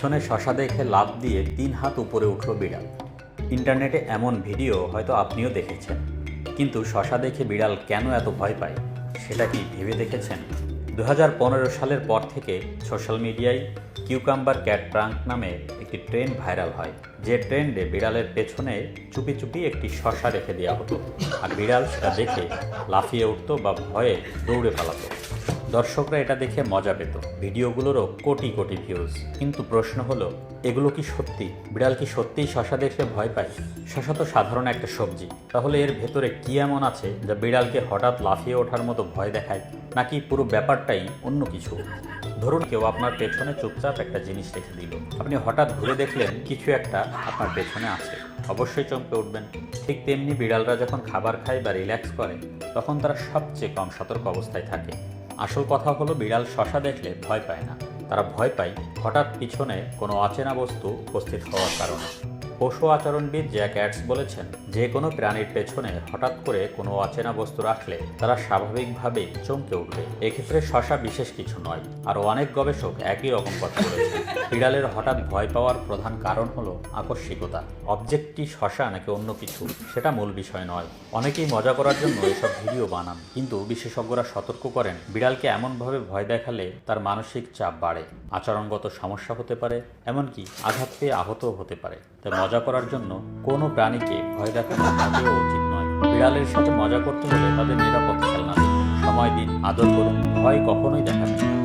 পিছনে শশা দেখে লাভ দিয়ে তিন হাত উপরে উঠল বিড়াল। ইন্টারনেটে এমন ভিডিও হয়তো আপনিও দেখেছেন। কিন্তু শশা দেখে বিড়াল কেন এত ভয় পায়, সেটা কি ভেবে দেখেছেন? দু হাজার পনেরো সালের পর থেকে সোশ্যাল মিডিয়ায় কিউকাম্বার ক্যাট প্রাঙ্ক নামে একটি ট্রেন্ড ভাইরাল হয়। যে ট্রেন্ডে বিড়ালের পেছনে চুপি চুপি একটি শশা রেখে দেওয়া হতো। আর বিড়াল সেটা দেখে লাফিয়ে উঠতো বা ভয়ে দৌড়ে পালাতো। দর্শকরা এটা দেখে মজা পেত। ভিডিওগুলোরও কোটি কোটি ভিউজ কিন্তু প্রশ্ন হলো, এগুলো কি সত্যি? বিড়াল কি সত্যিই শশা দেখলে ভয় পায়? শশা তো সাধারণ একটা সবজি। তাহলে এর ভেতরে কি এমন আছে যা বিড়ালকে হঠাৎ লাফিয়ে ওঠার মতো ভয় দেখায়? নাকি পুরো ব্যাপারটাই অন্য কিছু? ধরুন কেউ আপনার পেছনে চুপচাপ একটা জিনিস রেখে দিল। আপনি হঠাৎ ঘুরে দেখলেন কিছু একটা আপনার পেছনে আছে। অবশ্যই চমকে উঠবেন। ঠিক তেমনি বিড়ালরা যখন খাবার খায় বা রিল্যাক্স করে, তখন তারা সবচেয়ে কম সতর্ক অবস্থায় থাকে। আসল কথা হলো বিড়াল শশা দেখলে ভয় পায় না। তারা ভয় পায় হঠাৎ পিছনে কোনো অচেনা বস্তু উপস্থিত হওয়ার কারণে। পশু আচরণবিদ জ্যাক অ্যাডস বলেছেন, যে কোনো প্রাণীর পেছনে হঠাৎ করে কোনো অচেনা বস্তু রাখলে তারা স্বাভাবিকভাবেই চমকে উঠবে। এক্ষেত্রে শশা বিশেষ কিছু নয়। আরও অনেক গবেষক একই রকম কথা বলেছেন। বিড়ালের হঠাৎ ভয় পাওয়ার প্রধান কারণ হলো আকস্মিকতা। অবজেক্টটি শশা নাকি অন্য কিছু? সেটা মূল বিষয় নয়। অনেকেই মজা করার জন্য এসব ভিডিও বানান, কিন্তু বিশেষজ্ঞরা সতর্ক করেন, বিড়ালকে এমনভাবে ভয় দেখালে তার মানসিক চাপ বাড়ে। আচরণগত সমস্যা হতে পারে, এমনকি আঘাত পেয়ে আহতও হতে পারে। তাই মজা করার জন্য কোনো প্রাণীকে ভয় দেখানো উচিত নয়। বিড়ালের সাথে মজা করতে হলে তাদের নিরাপদ খেলনা, সময় দিন, আদর করুন, ভয় কখনোই দেখাবেন না।